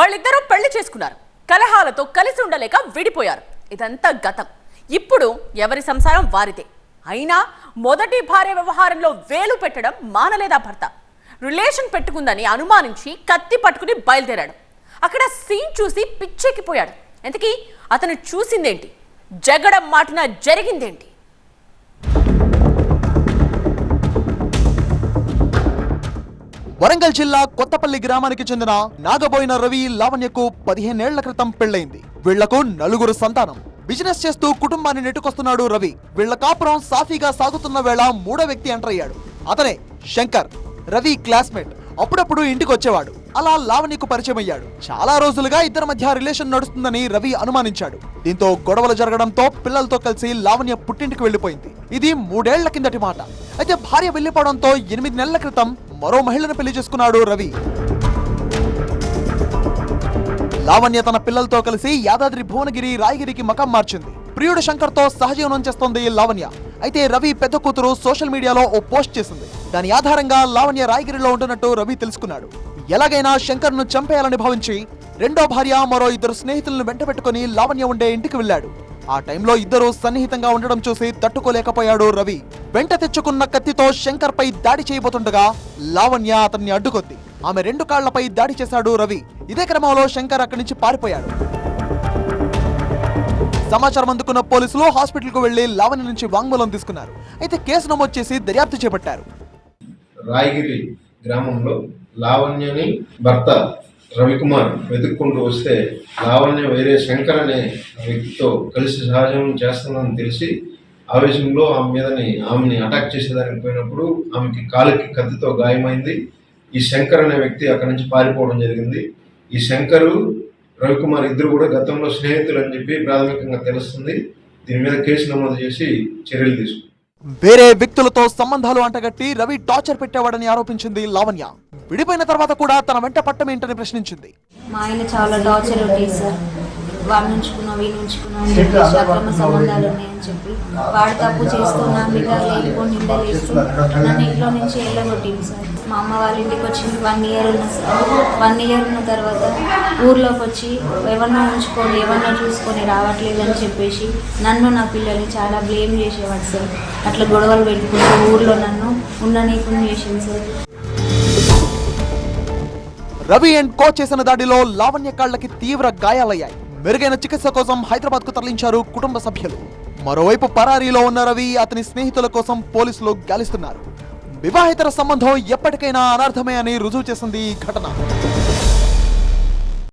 వాళ్ళిద్దరూ పెళ్ళి చేసుకున్నారు. కలహాలతో కలిసి ఉండలేక విడిపోయారు. ఇదంతా గతం. ఇప్పుడు ఎవరి సంసారం వారిదే. అయినా మొదటి భార్య వ్యవహారంలో వేలు పెట్టడం మానలేదా భర్త? రిలేషన్ పెట్టుకుందని అనుమానించి కత్తి పట్టుకుని బయలుదేరాడు. అక్కడ సీన్ చూసి పిచ్చెక్కిపోయాడు. ఎంతకీ అతను చూసిందేంటి? జగడం మాటున జరిగిందేంటి? వరంగల్ జిల్లా కొత్తపల్లి గ్రామానికి చెందిన నాగబోయిన రవి లావణ్యకు పదిహేనేళ్ళ క్రితం పెళ్ళైంది వీళ్ళకు నలుగురు సంతానం. బిజినెస్ చేస్తూ కుటుంబాన్ని నెట్టుకొస్తున్నాడు రవి. వీళ్ళ కాపురం సాఫీగా సాగుతున్న వేళ మూడో వ్యక్తి ఎంటర్ అయ్యాడు. అతనే శంకర్. రవి క్లాస్మేట్. అప్పుడప్పుడు ఇంటికి వచ్చేవాడు. అలా లావణ్యకు పరిచయం అయ్యాడు. చాలా రోజులుగా ఇద్దరి మధ్య రిలేషన్ నడుస్తుందని రవి అనుమానించాడు. దీంతో గొడవలు జరగడంతో పిల్లలతో కలిసి లావణ్య పుట్టింటికి వెళ్ళిపోయింది ఇది మూడేళ్ళ కిందటి మాట. అయితే భార్య వెళ్ళిపోవడంతో ఎనిమిది నెలల క్రితం మరో మహిళను పెళ్ళి చేసుకున్నాడు రవి. లావణ్య తన పిల్లలతో కలిసి యాదాద్రి భువనగిరి రాయగిరికి మకం మార్చింది. ప్రియుడు శంకర్తో సహజీవనం చేస్తోంది లావణ్య. అయితే రవి పెద్ద కూతురు సోషల్ మీడియాలో ఓ పోస్ట్ చేసింది. దాని ఆధారంగా లావణ్య రాయగిరిలో ఉంటున్నట్టు రవి తెలుసుకున్నాడు. ఎలాగైనా శంకర్ను చంపేయాలని భావించి రెండో భార్య మరో ఇద్దరు స్నేహితులను వెంట పెట్టుకుని లావణ్య ఉండే ఇంటికి వెళ్ళాడు. ఆ టైంలో ఇద్దరు సన్నిహితంగా ఉండడం చూసి తట్టుకోలేకపోయాడు రవి. వెంట తెచ్చుకున్న కత్తితో శంకర్ పై దాడి చేయబోతుండగా లావణ్య అతన్ని అడ్డుకొద్ది. ఆమె రెండు కాళ్ళపై దాడి చేశాడు రవి. ఇదే క్రమంలో శంకర్ అక్కడి నుంచి పారిపోయాడు. సమాచారం అందుకున్న పోలీసులు హాస్పిటల్కు వెళ్ళి లావణ్య నుంచి వాంగ్మూలం తీసుకున్నారు. అయితే కేసు నమోదు చేసి దర్యాప్తు చేపట్టారు. రాయగిరి గ్రామంలో లావణ్యని భర్త రవికుమార్ వెతుక్కుంటూ వస్తే లావణ్య వేరే శంకర్ అనే వ్యక్తితో కలిసి సహజం చేస్తుందని తెలిసి ఆవేశంలో ఆమె మీదని ఆమెని అటాక్ చేసేదానికి పోయినప్పుడు ఆమెకి కాలుకి కత్తితో గాయమైంది. ఈ శంకర్ అనే వ్యక్తి అక్కడి నుంచి పారిపోవడం జరిగింది. ఈ శంకరు రవికుమార్ ఇద్దరు కూడా గతంలో స్నేహితులు అని చెప్పి ప్రాథమికంగా తెలుస్తుంది. దీని మీద కేసు నమోదు చేసి చర్యలు తీసుకుంది. వేరే వ్యక్తులతో సంబంధాలు అంటగట్టి రవి టార్చర్ పెట్టేవాడని ఆరోపించింది లావణ్య. విడిపోయిన తర్వాత కూడా తన వెంట పట్టమేంటని ప్రశ్నించింది. మా ఆయన చాలా టార్చర్ ఉండేది సార్. వాడిని ఉంచుకున్నాం వీడిని ఉంచుకున్నాం అని చెప్పేసి అక్రమ సంబంధాలు ఉన్నాయని చెప్పి వాడు తప్పు చేస్తూ నా మీద లేనిపోని నిందలు వేస్తూ నన్ను ఇంట్లో నుంచి వెళ్ళగొట్టింది సార్. మా అమ్మ వాళ్ళ ఇంటికి వచ్చి వన్ ఇయర్ ఉన్న సార్. వన్ ఇయర్ ఉన్న తర్వాత ఊర్లోకి వచ్చి ఎవరినో ఉంచుకొని ఎవరినో చూసుకొని రావట్లేదు అని చెప్పేసి నన్ను నా పిల్లల్ని చాలా బ్లేమ్ చేసేవాడు సార్. అట్లా గొడవలు పెట్టుకుంటూ ఊర్లో నన్ను ఉండనీకుండా చేసింది సార్. రవి అండ్ కో చేసిన దాడిలో లావణ్య కాళ్ళకి తీవ్ర గాయాలయ్యాయి. మెరుగైన చికిత్స కోసం హైదరాబాద్కు తరలించారు కుటుంబ సభ్యులు. మరోవైపు పరారీలో ఉన్న రవి అతని స్నేహితుల కోసం పోలీసులు గాలిస్తున్నారు. వివాహితర సంబంధం ఎప్పటికైనా అనర్థమే అని రుజువు చేసింది ఈ ఘటన.